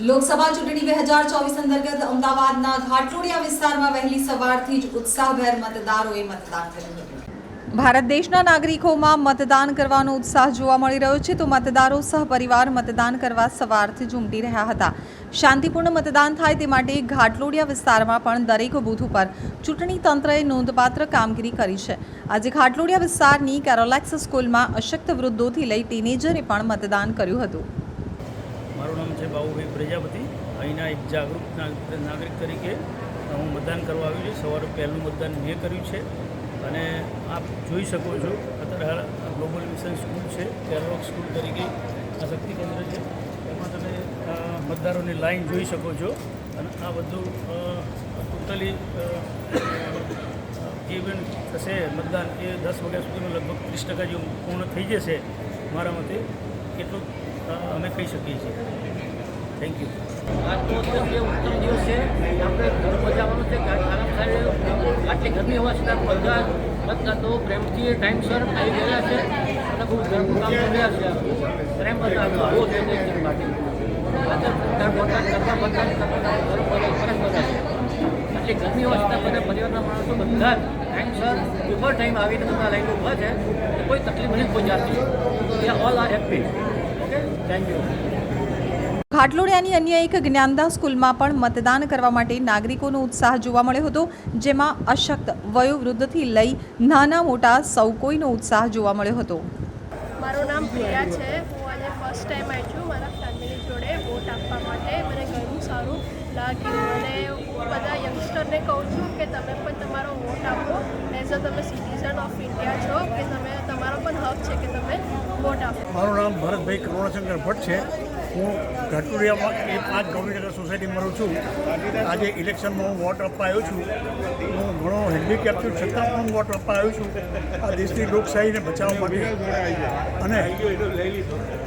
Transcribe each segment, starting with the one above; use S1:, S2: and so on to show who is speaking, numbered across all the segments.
S1: લોકસભા ચૂંટણી બે હજાર ચોવીસ અંતર્ગત અમદાવાદના ઘાટલોડિયા વિસ્તારમાં વહેલી સવારથી જ ઉત્સાહભેર મતદારોએ મતદાન કર્યું હતું. ભારત દેશના નાગરિકોમાં મતદાન કરવાનો ઉત્સાહ જોવા મળી રહ્યો છે તો મતદારો સહપરિવાર મતદાન કરવા સવારથી જ ઉમટી રહ્યા હતા. શાંતિપૂર્ણ મતદાન થાય તે માટે ઘાટલોડિયા વિસ્તારમાં પણ દરેક બૂથ ઉપર ચૂંટણી તંત્રએ નોંધપાત્ર કામગીરી કરી છે. આજે ઘાટલોડિયા વિસ્તારની કેરોલેક્સ સ્કૂલમાં અશક્ત વૃદ્ધોથી લઈ ટીનેજરે પણ મતદાન કર્યું હતું.
S2: મારું નામ છે બાબુભાઈ પ્રજાપતિ. અહીંના એક જાગૃત નાગ- નાગરિક તરીકે હું મતદાન કરવા આવ્યું છું. સવારે પહેલું મતદાન મેં કર્યું છે. અને આપ જોઈ શકો છો અત્યારે ગ્લોબલ મિશન સ્કૂલ છે કેરલોક સ્કૂલ તરીકે આ શક્તિ કેન્દ્ર છે. એમાં તમે મતદારોની લાઈન જોઈ શકો છો. અને આ બધું ટોટલી ઇવેન્ટ થશે મતદાન એ દસ વાગ્યા સુધીમાં લગભગ ત્રીસ ટકા જેવું પૂર્ણ થઈ જશે મારા મતે. એટલું અ, અમે કહી શકીએ છીએ થેન્ક યુ
S3: આજનો દિવસ ઉત્તમ દિવસ છે આપણે ઘર મજાવાનું છે આરામ થાય આટલી ગરમી હોવા છતાં બધા મતદાતો પ્રેમથી ટાઈમસર આવી ગયા છે અને બહુ ઘરનું કામ કરી રહ્યા છે પ્રેમ મતદાન બહુ છે દેશની માટે આજે બધા મતદાન કરતા ઘર બધા બધા છે આટલી ગરમી હોવા છતાં બધા પરિવારના માણસો બધા ટાઈમસર ઉપર ટાઈમ આવીને બધા લાઈન ઊભા છે તો કોઈ તકલીફ નહીં જાતની all are happy thank you
S1: ઘાટલોડિયાની અન્ય એક જ્ઞાનદા સ્કૂલમાં પણ મતદાન કરવા માટે નાગરિકોનો ઉત્સાહ જોવા મળ્યો હતો જેમાં અશક્ત વયોવૃદ્ધથી લઈ નાના મોટા સૌ કોઈનો ઉત્સાહ જોવા મળ્યો હતો.
S4: મારું નામ પ્રિયા છે. હું આજે ફર્સ્ટ ટાઈમ આવી છું. મારા ફેમિલી જોડે વોટ આપવા માટે. મને ઘણું સારું લાગ્યું. અને હું બધા યંગસ્ટરને કહું છું કે તમે પણ તમારો વોટ આપો. એઝ અ તમે સિટીઝન ઓફ ઇન્ડિયા છો કે તમે તમારો પણ હક છે કે તમે
S5: મારું નામ ભરતભાઈ કરુણાશંકર ભટ્ટ છે. હું ઘાટુરિયામાં એ પાંચ ગૌરીનગર સોસાયટીમાં રહું છું. આજે ઇલેક્શનમાં હું વોટ આપવા આવ્યો છું. હું ઘણો હેન્ડીકેપ છું. છતાં પણ હું વોટ આપવા આવ્યો છું. આ દેશની લોકશાહીને બચાવવા માટે. અને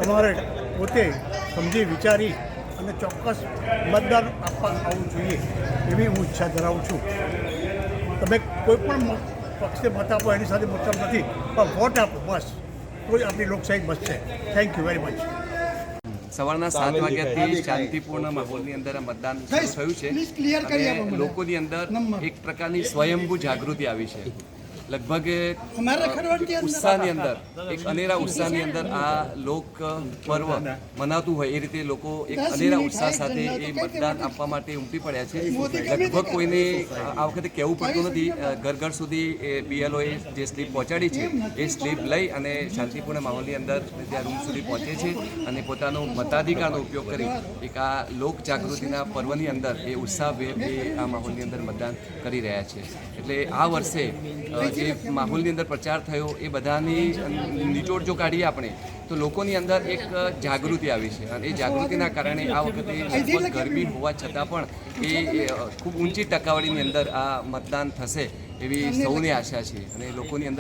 S5: તમારે પોતે સમજી વિચારી અને ચોક્કસ મતદાન આપવા આવવું જોઈએ એવી હું ઈચ્છા ધરાવું છું. તમે કોઈ પણ પક્ષે મત આપો, એની સાથે મતલબ નથી. પણ વોટ આપો, બસ. તો જ આપણી લોકશાહી બચશે થેન્ક યુ વેરી મચ
S6: સવારના સાત વાગ્યાથી શાંતિપૂર્ણ માહોલની અંદર મતદાન થયું છે. લોકોની અંદર એક પ્રકારની સ્વયંભૂ જાગૃતિ આવી છે. લગભગ ઉત્સાહની અંદર એક અનેરા ઉત્સાહની અંદર આ લોક પર્વ મનાતું હોય એ રીતે લોકો એક અનેરા ઉત્સાહ સાથે એ મતદાન આપવા માટે ઉમટી પડ્યા છે. લગભગ કોઈને આ વખતે કહેવું પડતું નથી ઘર ઘર સુધી એ બીએલઓએ જે સ્લીપ પહોંચાડી છે એ સ્લીપ લઈ અને શાંતિપૂર્ણ માહોલની અંદર ત્યાં રૂમ સુધી પહોંચે છે અને પોતાનો મતાધિકારનો ઉપયોગ કરી એક આ લોક જાગૃતિના પર્વની અંદર એ ઉત્સાહભેર એ આ માહોલની અંદર મતદાન કરી રહ્યા છે. એટલે આ વર્ષે જે માહોલની અંદર પ્રચાર થયો એ બધાની નિચોડ જો કાઢીએ આપણે તો લોકોની અંદર એક જાગૃતિ આવી છે. અને એ જાગૃતિના કારણે આ વખતે ગરમી હોવા છતાં પણ એ એ, ખૂબ ઊંચી ટકાવારીની અંદર આ મતદાન થશે એવી સૌની આશા છે. અને લોકોની અંદર